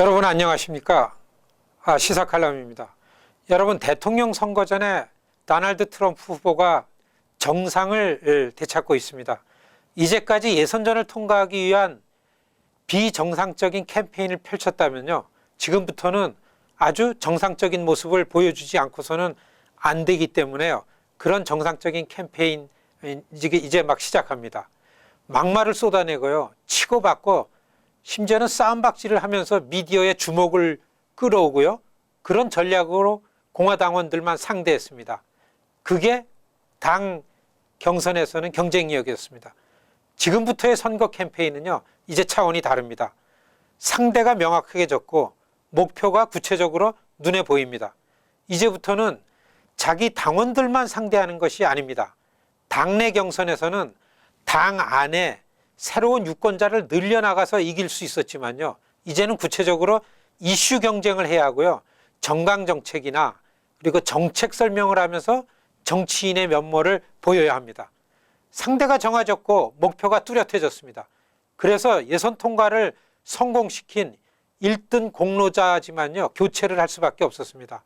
여러분 안녕하십니까? 아, 시사 칼럼입니다. 여러분 대통령 선거 전에 도널드 트럼프 후보가 정상을 되찾고 있습니다. 이제까지 예선전을 통과하기 위한 비정상적인 캠페인을 펼쳤다면요. 지금부터는 아주 정상적인 모습을 보여주지 않고서는 안 되기 때문에요. 그런 정상적인 캠페인 이제 막 시작합니다. 막말을 쏟아내고요. 치고받고 심지어는 싸움박질을 하면서 미디어의 주목을 끌어오고요. 그런 전략으로 공화당원들만 상대했습니다. 그게 당 경선에서는 경쟁력이었습니다. 지금부터의 선거 캠페인은요, 이제 차원이 다릅니다. 상대가 명확하게 졌고, 목표가 구체적으로 눈에 보입니다. 이제부터는 자기 당원들만 상대하는 것이 아닙니다. 당내 경선에서는 당 안에 새로운 유권자를 늘려나가서 이길 수 있었지만요. 이제는 구체적으로 이슈 경쟁을 해야 하고요. 정강 정책이나 그리고 정책 설명을 하면서 정치인의 면모를 보여야 합니다. 상대가 정해졌고 목표가 뚜렷해졌습니다. 그래서 예선 통과를 성공시킨 1등 공로자지만요. 교체를 할 수밖에 없었습니다.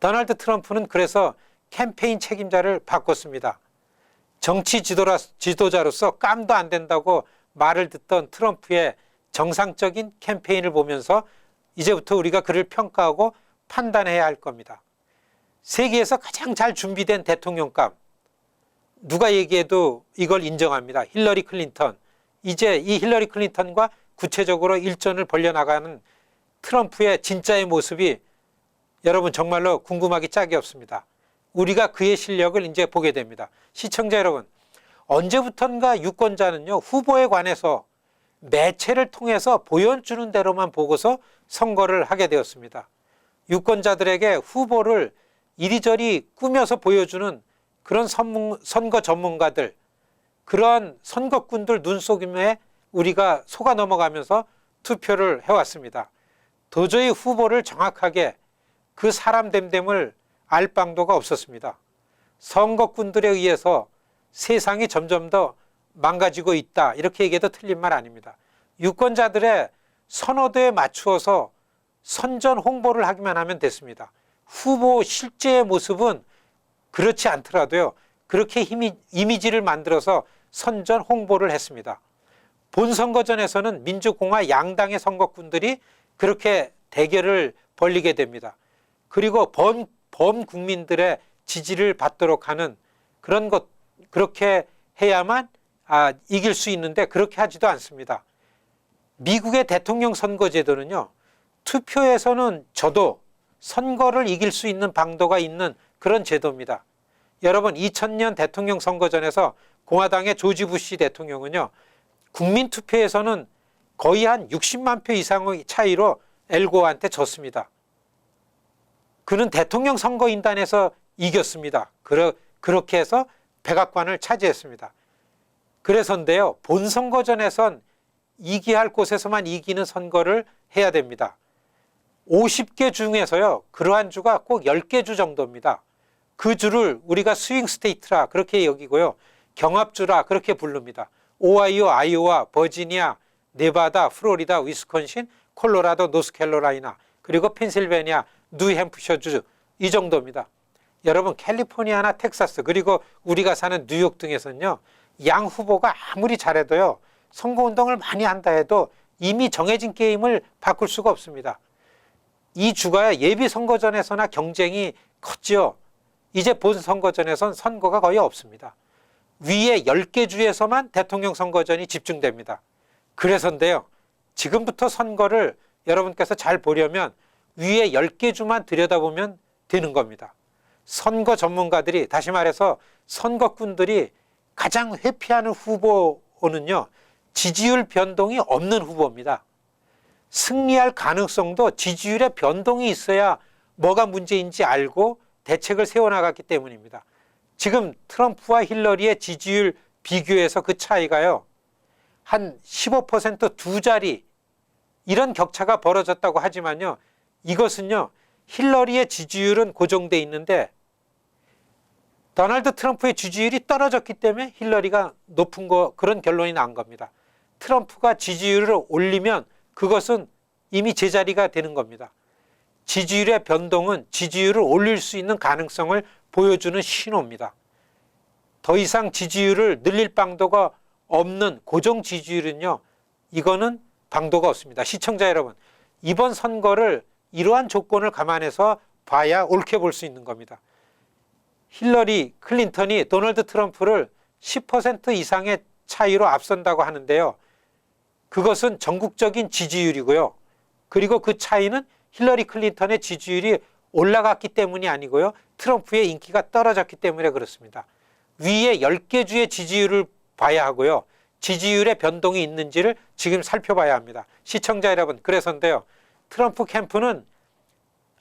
도널드 트럼프는 그래서 캠페인 책임자를 바꿨습니다. 정치 지도라, 지도자로서 깜도 안 된다고 말을 듣던 트럼프의 정상적인 캠페인을 보면서 이제부터 우리가 그를 평가하고 판단해야 할 겁니다. 세계에서 가장 잘 준비된 대통령감. 누가 얘기해도 이걸 인정합니다. 힐러리 클린턴. 이제 이 힐러리 클린턴과 구체적으로 일전을 벌려나가는 트럼프의 진짜의 모습이 여러분 정말로 궁금하기 짝이 없습니다. 우리가 그의 실력을 이제 보게 됩니다. 시청자 여러분, 언제부턴가 유권자는요, 후보에 관해서 매체를 통해서 보여주는 대로만 보고서 선거를 하게 되었습니다. 유권자들에게 후보를 이리저리 꾸며서 보여주는 그런 선거 전문가들, 그러한 선거꾼들 눈속임에 우리가 속아 넘어가면서 투표를 해왔습니다. 도저히 후보를 정확하게 그 사람 됨됨을 알 방도가 없었습니다. 선거꾼들에 의해서 세상이 점점 더 망가지고 있다. 이렇게 얘기해도 틀린 말 아닙니다. 유권자들의 선호도에 맞추어서 선전 홍보를 하기만 하면 됐습니다. 후보 실제의 모습은 그렇지 않더라도요. 그렇게 힘이, 이미지를 만들어서 선전 홍보를 했습니다. 본선거전에서는 민주공화 양당의 선거꾼들이 그렇게 대결을 벌리게 됩니다. 그리고 범, 범 국민들의 지지를 받도록 하는 그런 것, 그렇게 해야만 아, 이길 수 있는데 그렇게 하지도 않습니다. 미국의 대통령 선거제도는요, 투표에서는 저도 선거를 이길 수 있는 방도가 있는 그런 제도입니다. 여러분, 2000년 대통령 선거전에서 공화당의 조지 부시 대통령은요, 국민 투표에서는 거의 한 60만 표 이상의 차이로 엘고한테 졌습니다. 그는 대통령 선거인단에서 이겼습니다. 그러, 그렇게 해서 백악관을 차지했습니다. 그래서인데요, 본 선거전에선 이기할 곳에서만 이기는 선거를 해야 됩니다. 50개 중에서요, 그러한 주가 꼭 10개 주 정도입니다. 그 주를 우리가 스윙 스테이트라 그렇게 여기고요. 경합주라 그렇게 부릅니다. 오하이오, 아이오와, 버지니아, 네바다, 플로리다, 위스콘신, 콜로라도, 노스캐롤라이나, 그리고 펜실베니아, 뉴햄프셔주 이 정도입니다. 여러분 캘리포니아나 텍사스 그리고 우리가 사는 뉴욕 등에서는요. 양 후보가 아무리 잘해도요. 선거운동을 많이 한다 해도 이미 정해진 게임을 바꿀 수가 없습니다. 이 주가 예비 선거전에서나 경쟁이 컸지요. 이제 본 선거전에선 선거가 거의 없습니다. 위에 10개 주에서만 대통령 선거전이 집중됩니다. 그래서인데요. 지금부터 선거를 여러분께서 잘 보려면 위에 10개 주만 들여다보면 되는 겁니다. 선거 전문가들이 다시 말해서 선거꾼들이 가장 회피하는 후보는요. 지지율 변동이 없는 후보입니다. 승리할 가능성도 지지율의 변동이 있어야 뭐가 문제인지 알고 대책을 세워나갔기 때문입니다. 지금 트럼프와 힐러리의 지지율 비교해서 그 차이가요. 한 15%두 자리 이런 격차가 벌어졌다고 하지만요. 이것은요. 힐러리의 지지율은 고정돼 있는데 도널드 트럼프의 지지율이 떨어졌기 때문에 힐러리가 높은 거 그런 결론이 난 겁니다. 트럼프가 지지율을 올리면 그것은 이미 제자리가 되는 겁니다. 지지율의 변동은 지지율을 올릴 수 있는 가능성을 보여주는 신호입니다. 더 이상 지지율을 늘릴 방도가 없는 고정 지지율은요, 이거는 방도가 없습니다. 시청자 여러분, 이번 선거를 이러한 조건을 감안해서 봐야 옳게 볼 수 있는 겁니다. 힐러리 클린턴이 도널드 트럼프를 10% 이상의 차이로 앞선다고 하는데요. 그것은 전국적인 지지율이고요. 그리고 그 차이는 힐러리 클린턴의 지지율이 올라갔기 때문이 아니고요. 트럼프의 인기가 떨어졌기 때문에 그렇습니다. 위에 10개 주의 지지율을 봐야 하고요. 지지율의 변동이 있는지를 지금 살펴봐야 합니다. 시청자 여러분, 그래서인데요. 트럼프 캠프는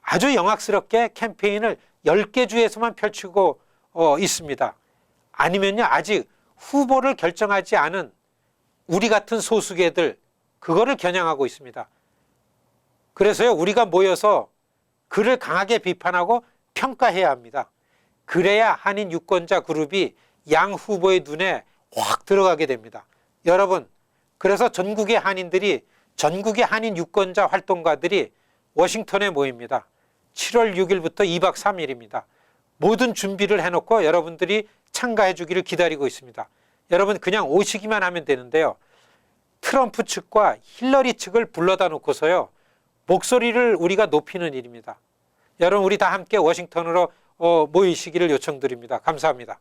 아주 영악스럽게 캠페인을 10개 주에서만 펼치고 어, 있습니다. 아니면요, 아직 후보를 결정하지 않은 우리 같은 소수계들, 그거를 겨냥하고 있습니다. 그래서요, 우리가 모여서 그를 강하게 비판하고 평가해야 합니다. 그래야 한인 유권자 그룹이 양 후보의 눈에 확 들어가게 됩니다. 여러분, 그래서 전국의 한인들이 전국의 한인 유권자 활동가들이 워싱턴에 모입니다. 7월 6일부터 2박 3일입니다. 모든 준비를 해놓고 여러분들이 참가해 주기를 기다리고 있습니다. 여러분 그냥 오시기만 하면 되는데요. 트럼프 측과 힐러리 측을 불러다 놓고서요. 목소리를 우리가 높이는 일입니다. 여러분 우리 다 함께 워싱턴으로 어, 모이시기를 요청드립니다. 감사합니다.